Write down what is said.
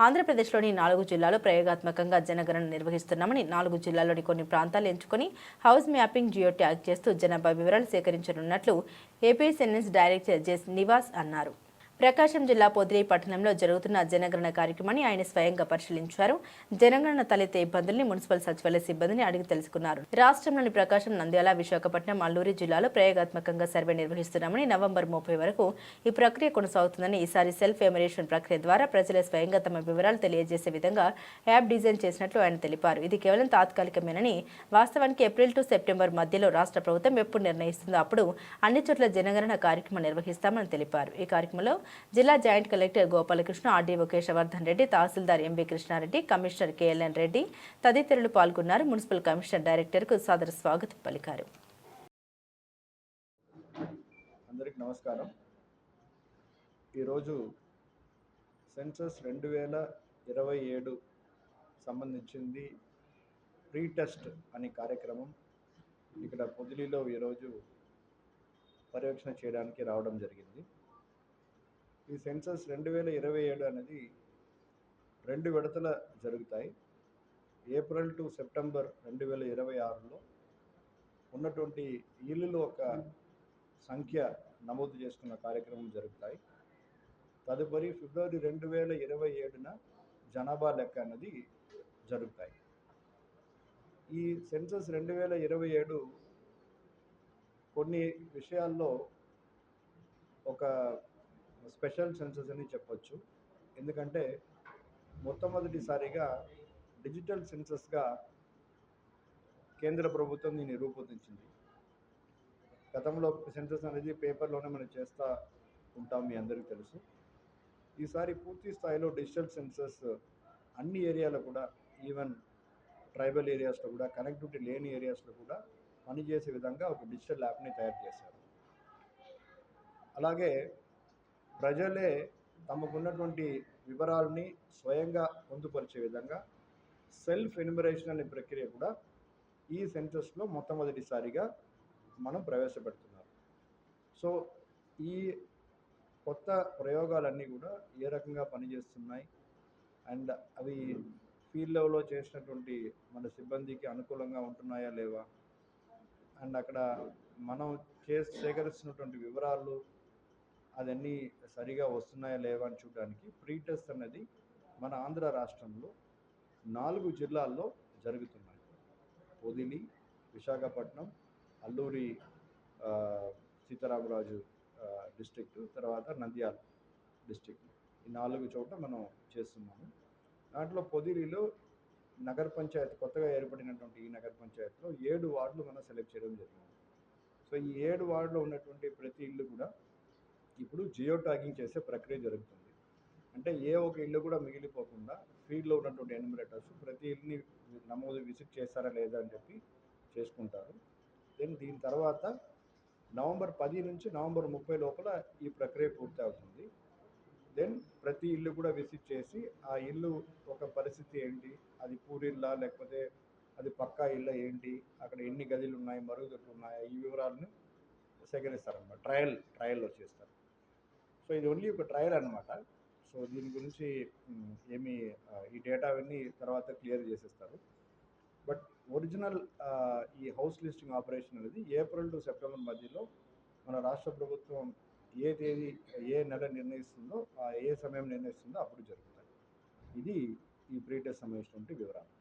ఆంధ్రప్రదేశ్లోని నాలుగు జిల్లాలో ప్రయోగాత్మకంగా జనగణన నిర్వహిస్తున్నామని నాలుగు జిల్లాల్లోని కొన్ని ప్రాంతాలు ఎంచుకొని హౌస్ మ్యాపింగ్ జియో ట్యాగ్ చేస్తూ జనాభా వివరాలు సేకరించనున్నట్లు ఏపీఎస్ఎన్ఎస్ డైరెక్టర్ జెస్ నివాస్ అన్నారు. ప్రకాశం జిల్లా పొదిలి పట్టణంలో జరుగుతున్న జనగణన కార్యక్రమాన్ని ఆయన స్వయంగా పరిశీలించారు. జనగణన తలెత్తే ఇబ్బందుల్ని మున్సిపల్ సచివాలయ సిబ్బందిని అడిగి తెలుసుకున్నారు. రాష్ట్రంలోని ప్రకాశం నంద్యాల విశాఖపట్నం అల్లూరి జిల్లాలో ప్రయోగాత్మకంగా సర్వే నిర్వహిస్తున్నామని నవంబర్ ముప్పై వరకు ఈ ప్రక్రియ కొనసాగుతుందని ఈసారి సెల్ఫ్ ఎమరేషన్ ప్రక్రియ ద్వారా ప్రజలే స్వయంగా తమ వివరాలు తెలియజేసే విధంగా యాప్ డిజైన్ చేసినట్లు ఆయన తెలిపారు. ఇది కేవలం తాత్కాలికమేనని వాస్తవానికి ఏప్రిల్ టు సెప్టెంబర్ మధ్యలో రాష్ట్ర ప్రభుత్వం ఎప్పుడు నిర్ణయిస్తుందో అప్పుడు అన్ని చోట్ల జనగణన కార్యక్రమం నిర్వహిస్తామని తెలిపారు. ఈ కార్యక్రమంలో జిల్లా joint collector Gopalakrishna RDO Keshavardhan Reddy తహసీల్దార్ MB Krishnareddy commissioner KLN Reddy తదితరులు పాల్గొన్నారు. మున్సిపల్ కమిషనర్ డైరెక్టర్కు సాదర స్వాగతం పలికారు. అందరికి నమస్కారం. ఈరోజు సెన్సస్ రెండు వేల ఇరవై ఏడు సంబంధించింది ప్రీ టెస్ట్ అనే కార్యక్రమం ఇక్కడ పొదిలిలో ఈరోజు పర్యవేక్షణ చేయడానికి రావడం జరిగింది. ఈ సెన్సస్ రెండు వేల ఇరవై ఏడు అనేది రెండు విడతల జరుగుతాయి. ఏప్రిల్ టు సెప్టెంబర్ రెండు వేల ఇరవై ఆరులో ఉన్నటువంటి ఇల్లులు ఒక సంఖ్య నమోదు చేసుకున్న కార్యక్రమం జరుగుతాయి. తదుపరి ఫిబ్రవరి రెండు వేల ఇరవై ఏడున జనాభా లెక్క అన్నది జరుగుతాయి. ఈ సెన్సస్ రెండు వేల ఇరవై ఏడు కొన్ని విషయాల్లో ఒక స్పెషల్ సెన్సస్ అని చెప్పొచ్చు. ఎందుకంటే మొట్టమొదటిసారిగా డిజిటల్ సెన్సస్గా కేంద్ర ప్రభుత్వం దీన్ని రూపొందించింది. గతంలో సెన్సెస్ అనేది పేపర్లోనే మనం చేస్తూ ఉంటాం మీ అందరికీ తెలుసు. ఈసారి పూర్తి స్థాయిలో డిజిటల్ సెన్సస్ అన్ని ఏరియాలో కూడా ఈవెన్ ట్రైబల్ ఏరియాస్లో కూడా కనెక్టివిటీ లేని ఏరియాస్లో కూడా పనిచేసే విధంగా ఒక డిజిటల్ యాప్ని తయారు చేశారు. అలాగే ప్రజలే తమకున్నటువంటి వివరాలని స్వయంగా పొందుపరిచే విధంగా సెల్ఫ్ ఎన్యుమరేషన్ అనే ప్రక్రియ కూడా ఈ సెన్సెస్లో మొట్టమొదటిసారిగా మనం ప్రవేశపెడుతున్నారు. సో ఈ కొత్త ప్రయోగాలన్నీ కూడా ఏ రకంగా పనిచేస్తున్నాయి? అండ్ అవి ఫీల్డ్ లెవెల్లో చేసినటువంటి మన సిబ్బందికి అనుకూలంగా ఉంటున్నాయా లేవా? అండ్ అక్కడ మనం చే సేకరిస్తున్నటువంటి వివరాలు అదన్నీ సరిగా వస్తున్నాయా లేవా అని చూడడానికి ప్రీ టెస్ట్ అనేది మన ఆంధ్ర రాష్ట్రంలో నాలుగు జిల్లాల్లో జరుగుతున్నాయి. పొదిలి విశాఖపట్నం అల్లూరి సీతారామరాజు డిస్ట్రిక్ట్ తర్వాత నంద్యాల డిస్ట్రిక్ట్ ఈ నాలుగు చోట్ల మనం చేస్తున్నాము. దాంట్లో పొదిలిలో నగర పంచాయతీ కొత్తగా ఏర్పడినటువంటి ఈ నగర పంచాయతీలో ఏడు వార్డులు మనం సెలెక్ట్ చేయడం జరిగింది. సో ఈ ఏడు వార్డులో ఉన్నటువంటి ప్రతి ఇల్లు కూడా ఇప్పుడు జియో ట్యాగింగ్ చేసే ప్రక్రియ జరుగుతుంది. అంటే ఏ ఒక ఇల్లు కూడా మిగిలిపోకుండా ఫీల్డ్లో ఉన్నటువంటి ఎన్యూమరేటర్స్ ప్రతి ఇల్లుని నమోదు విజిట్ చేస్తారా లేదా అని చెప్పి చేసుకుంటారు. దెన్ దీని తర్వాత నవంబర్ పది నుంచి నవంబర్ ముప్పై లోపల ఈ ప్రక్రియ పూర్తి అవుతుంది దెన్ ప్రతి ఇల్లు కూడా విజిట్ చేసి ఆ ఇల్లు ఒక పరిస్థితి ఏంటి? అది పూరిల్లా లేకపోతే అది పక్కా ఇల్లు ఏంటి? అక్కడ ఎన్ని గదులు ఉన్నాయి? మరుగుదొడ్లు ఉన్నాయా? ఈ వివరాలను సేకరిస్తారనమాట ట్రయల్ ట్రయల్లో చేస్తారు. సో ఇది ఓన్లీ ఒక ట్రయల్ అనమాట సో దీని గురించి ఏమి ఈ డేటా అవన్నీ తర్వాత క్లియర్ చేసేస్తారు. బట్ ఒరిజినల్ ఈ హౌస్ లిస్టింగ్ ఆపరేషన్ అనేది ఏప్రిల్ టు సెప్టెంబర్ మధ్యలో మన రాష్ట్ర ప్రభుత్వం ఏ తేదీ ఏ నెల నిర్ణయిస్తుందో ఆ ఏ సమయం నిర్ణయిస్తుందో అప్పుడు జరుగుతుంది ఇది ఈ ప్రీటెస్ట్ సంబంధించినటువంటి వివరాలు.